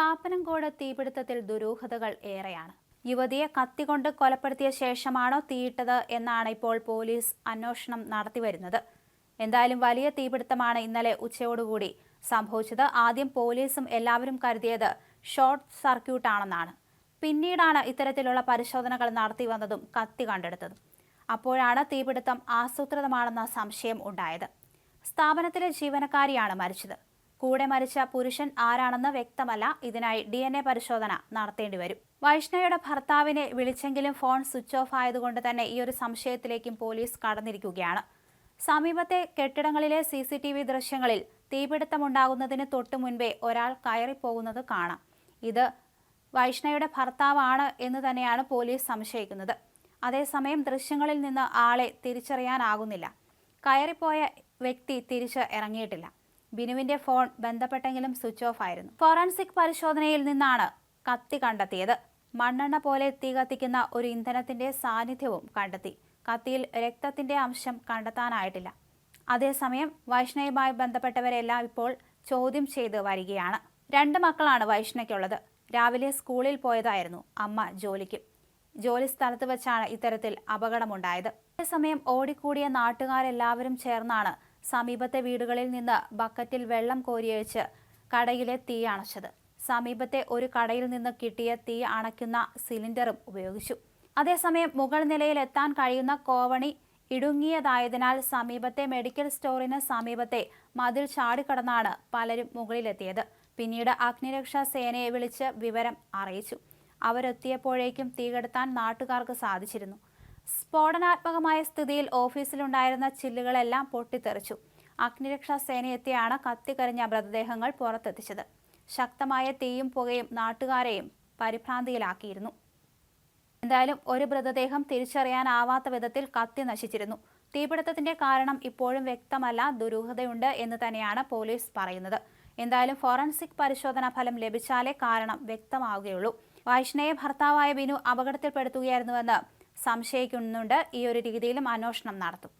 പാപ്പനംകോട് തീപിടുത്തത്തിൽ ദുരൂഹതകൾ ഏറെയാണ്. യുവതിയെ കത്തികൊണ്ട് കൊലപ്പെടുത്തിയ ശേഷമാണോ തീയിട്ടത് എന്നാണ് ഇപ്പോൾ പോലീസ് അന്വേഷണം നടത്തിവരുന്നത് എന്തായാലും വലിയ തീപിടുത്തമാണ് ഇന്നലെ ഉച്ചയോടുകൂടി സംഭവിച്ചത്. ആദ്യം പോലീസും എല്ലാവരും കരുതിയത് ഷോർട്ട് സർക്യൂട്ടാണെന്നാണ്. പിന്നീടാണ് ഇത്തരത്തിലുള്ള പരിശോധനകൾ നടത്തി വന്നതും കത്തി കണ്ടെടുത്തതും. അപ്പോഴാണ് തീപിടുത്തം ആസൂത്രിതമാണെന്ന സംശയം ഉണ്ടായത്. സ്ഥാപനത്തിലെ ജീവനക്കാരിയാണ് മരിച്ചത്. കൂടെ മരിച്ച പുരുഷൻ ആരാണെന്ന് വ്യക്തമല്ല. ഇതിനായി ഡി എൻ എ പരിശോധന നടത്തേണ്ടി വരും. വൈഷ്ണയുടെ ഭർത്താവിനെ വിളിച്ചെങ്കിലും ഫോൺ സ്വിച്ച് ഓഫ് ആയതുകൊണ്ട് തന്നെ ഈ ഒരു സംശയത്തിലേക്കും പോലീസ് കടന്നിരിക്കുകയാണ്. സമീപത്തെ കെട്ടിടങ്ങളിലെ സി സി ടി വി ദൃശ്യങ്ങളിൽ തീപിടുത്തമുണ്ടാകുന്നതിന് തൊട്ടു മുൻപേ ഒരാൾ കയറിപ്പോകുന്നത് കാണാം. ഇത് വൈഷ്ണയുടെ ഭർത്താവാണ് എന്ന് തന്നെയാണ് പോലീസ് സംശയിക്കുന്നത്. അതേസമയം ദൃശ്യങ്ങളിൽ നിന്ന് ആളെ തിരിച്ചറിയാനാകുന്നില്ല. കയറിപ്പോയ വ്യക്തി തിരിച്ച് ഇറങ്ങിയിട്ടില്ല. ബിനുവിന്റെ ഫോൺ ബന്ധപ്പെട്ടെങ്കിലും സ്വിച്ച് ഓഫ് ആയിരുന്നു. ഫോറൻസിക് പരിശോധനയിൽ നിന്നാണ് കത്തി കണ്ടെത്തിയത്. മണ്ണെണ്ണ പോലെ തീ കത്തിക്കുന്ന ഒരു ഇന്ധനത്തിന്റെ സാന്നിധ്യവും കണ്ടെത്തി. കത്തിയിൽ രക്തത്തിന്റെ അംശം കണ്ടെത്താനായിട്ടില്ല. അതേസമയം വൈഷ്ണയുമായി ബന്ധപ്പെട്ടവരെല്ലാം ഇപ്പോൾ ചോദ്യം ചെയ്ത് വരികയാണ്. രണ്ട് മക്കളാണ് വൈഷ്ണയ്ക്കുള്ളത്. രാവിലെ സ്കൂളിൽ പോയതായിരുന്നു അമ്മ ജോലിക്ക്. ജോലി സ്ഥലത്ത് വെച്ചാണ് ഇത്തരത്തിൽ അപകടമുണ്ടായത്. അതേസമയം ഓടിക്കൂടിയ നാട്ടുകാരെല്ലാവരും ചേർന്നാണ് സമീപത്തെ വീടുകളിൽ നിന്ന് ബക്കറ്റിൽ വെള്ളം കോരിയൊഴിച്ച് കടയിലെ തീ അണച്ചത്. സമീപത്തെ ഒരു കടയിൽ നിന്ന് കിട്ടിയ തീ അണയ്ക്കുന്ന സിലിണ്ടറും ഉപയോഗിച്ചു. അതേസമയം മുകൾ നിലയിൽ എത്താൻ കഴിയുന്ന കോവണി ഇടുങ്ങിയതായതിനാൽ സമീപത്തെ മെഡിക്കൽ സ്റ്റോറിന് സമീപത്തെ മതിൽ ചാടിക്കടന്നാണ് പലരും മുകളിലെത്തിയത്. പിന്നീട് അഗ്നിരക്ഷാ സേനയെ വിളിച്ച് വിവരം അറിയിച്ചു. അവരെത്തിയപ്പോഴേക്കും തീകെടുത്താൻ നാട്ടുകാർക്ക് സാധിച്ചിരുന്നു. സ്ഫോടനാത്മകമായ സ്ഥിതിയിൽ ഓഫീസിലുണ്ടായിരുന്ന ചില്ലുകളെല്ലാം പൊട്ടിത്തെറിച്ചു. അഗ്നിരക്ഷാ സേനയെത്തിയാണ് കത്തിക്കരിഞ്ഞ മൃതദേഹങ്ങൾ പുറത്തെത്തിച്ചത്. ശക്തമായ തീയും പുകയും നാട്ടുകാരെയും പരിഭ്രാന്തിയിലാക്കിയിരുന്നു. എന്തായാലും ഒരു മൃതദേഹം തിരിച്ചറിയാനാവാത്ത വിധത്തിൽ കത്തി നശിച്ചിരുന്നു. തീപിടുത്തത്തിന്റെ കാരണം ഇപ്പോഴും വ്യക്തമല്ല ദുരൂഹതയുണ്ട് എന്ന് തന്നെയാണ് പോലീസ് പറയുന്നത്. എന്തായാലും ഫോറൻസിക് പരിശോധനാ ഫലം ലഭിച്ചാലേ കാരണം വ്യക്തമാവുകയുള്ളൂ. വൈഷ്ണയെ ഭർത്താവായ ബിനു അപകടത്തിൽപ്പെടുത്തുകയായിരുന്നുവെന്ന് സംശയിക്കുന്നുണ്ട്. ഈ ഒരു രീതിയിലും അന്വേഷണം നടത്തും.